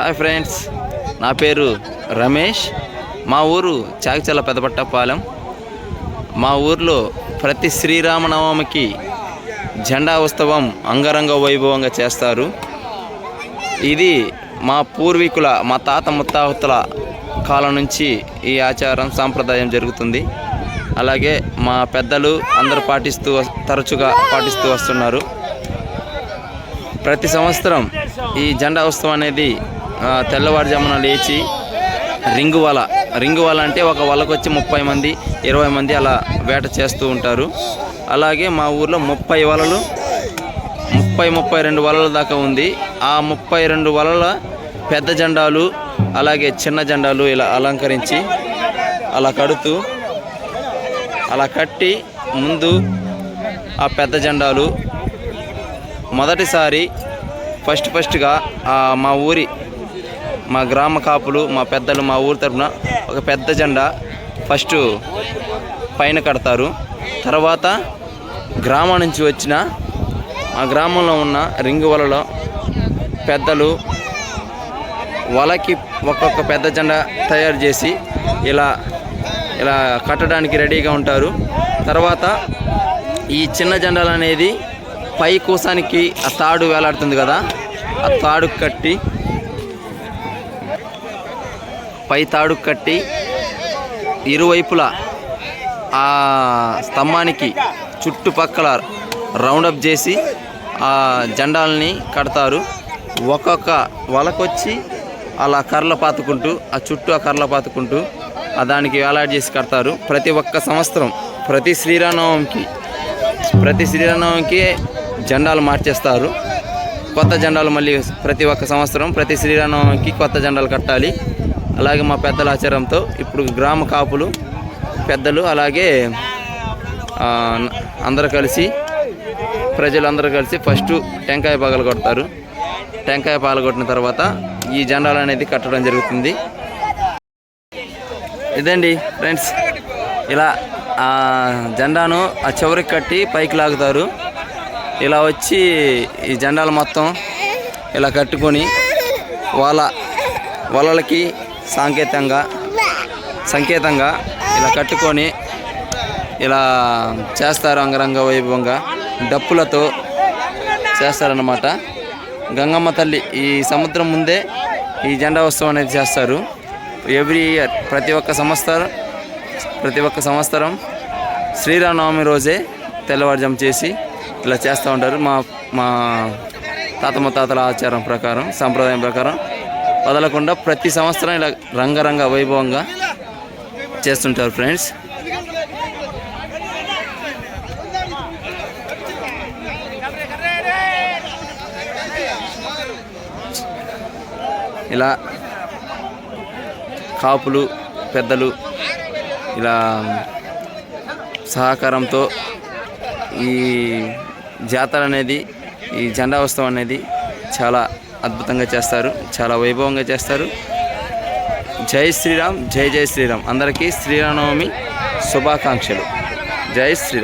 Hi friends నా పేరు రమేష్. మా ఊరు చాకిచల్ల పెద్దపట్టపాలెం మా ఊర్లో ప్రతి శ్రీరామనవమికి జెండా ఉత్సవం అంగరంగ వైభవంగా చేస్తారు. ఇది మా పూర్వీకుల మా తాత ముత్తాహుతుల కాలం నుంచి ఈ ఆచారం సాంప్రదాయం జరుగుతుంది. అలాగే మా పెద్దలు అందరూ పాటిస్తూ తరచుగా పాటిస్తూ వస్తున్నారు. ప్రతి సంవత్సరం ఈ జెండా ఉత్సవం అనేది తెల్లవారుజామున లేచి రింగు వల రింగు వల అంటే ఒక వలకు వచ్చి ముప్పై మంది ఇరవై మంది అలా వేట చేస్తూ ఉంటారు. అలాగే మా ఊర్లో ముప్పై వలలు ముప్పై ముప్పై రెండు వలల దాకా ఉంది. ఆ ముప్పై రెండు వలల పెద్ద జెండాలు అలాగే చిన్న జెండాలు ఇలా అలంకరించి అలా కడుతూ అలా కట్టి ముందు ఆ పెద్ద జెండాలు. మొదటిసారి ఫస్ట్ ఫస్ట్గా మా ఊరి మా గ్రామ కాపులు మా పెద్దలు మా ఊరి తరపున ఒక పెద్ద జెండా ఫస్ట్ పైన కడతారు. తర్వాత గ్రామం నుంచి వచ్చిన ఆ గ్రామంలో ఉన్న రింగు వలలో పెద్దలు వలకి ఒక్కొక్క పెద్ద జెండా తయారు చేసి ఇలా ఇలా కట్టడానికి రెడీగా ఉంటారు. తర్వాత ఈ చిన్న జెండాలు అనేది పై కూసానికి ఆ తాడు వేలాడుతుంది కదా ఆ తాడు కట్టి పై తాడు కట్టి ఇరువైపులా ఆ స్తంభానికి చుట్టుపక్కల రౌండప్ చేసి ఆ జెండాలని కడతారు. ఒక్కొక్క వలకొచ్చి అలా కర్రలు పాతుకుంటూ ఆ చుట్టూ ఆ కర్రలు పాతుకుంటూ ఆ దానికి వేలాడి చేసి కడతారు. ప్రతి ఒక్క సంవత్సరం ప్రతి శ్రీరామనవమికి ప్రతి శ్రీరామనవమికి జెండాలు మార్చేస్తారు. కొత్త జెండాలు మళ్ళీ ప్రతి ఒక్క సంవత్సరం ప్రతి శ్రీరామనవమికి కొత్త జెండాలు కట్టాలి. అలాగే మా పెద్దల ఆచారంతో ఇప్పుడు గ్రామ కాపులు పెద్దలు అలాగే అందరు అందరూ కలిసి ప్రజలందరూ కలిసి ఫస్ట్ టెంకాయ పగలు కొడతారు. టెంకాయ పాలు కొట్టిన తర్వాత ఈ జెండాలు అనేది కట్టడం జరుగుతుంది. ఇదండి ఫ్రెండ్స్ ఇలా ఆ జెండాను ఆ చివరికి కట్టి పైకి లాగుతారు. ఇలా వచ్చి ఈ జెండాలు మొత్తం ఇలా కట్టుకొని వాళ్ళ వలలకి సాంకేతంగా సంకేతంగా ఇలా కట్టుకొని ఇలా చేస్తారు అంగరంగ వైభవంగా. డప్పులతో చేస్తారన్నమాట. గంగమ్మ తల్లి ఈ సముద్రం ముందే ఈ జెండా ఉత్సవం అనేది చేస్తారు. ఎవ్రీ ఇయర్ ప్రతి ఒక్క సంవత్సరం ప్రతి ఒక్క సంవత్సరం శ్రీరామనవమి రోజే తెల్లవారుజాము చేసి ఇలా చేస్తూ ఉంటారు. మా మా తాతమ్మ తాతల ఆచారం ప్రకారం సాంప్రదాయం ప్రకారం వదలకుండా ప్రతి సంవత్సరం ఇలా రంగరంగ వైభవంగా చేస్తుంటారు ఫ్రెండ్స్. ఇలా కాపులు పెద్దలు ఇలా సహకారంతో ఈ జాతర అనేది ఈ జెండా ఉత్సవం అనేది చాలా అద్భుతంగా చేస్తారు. చాలా వైభవంగా చేస్తారు. జై శ్రీరామ్ జై జై శ్రీరామ్. అందరికీ శ్రీరామనవమి శుభాకాంక్షలు. జై శ్రీరామ్.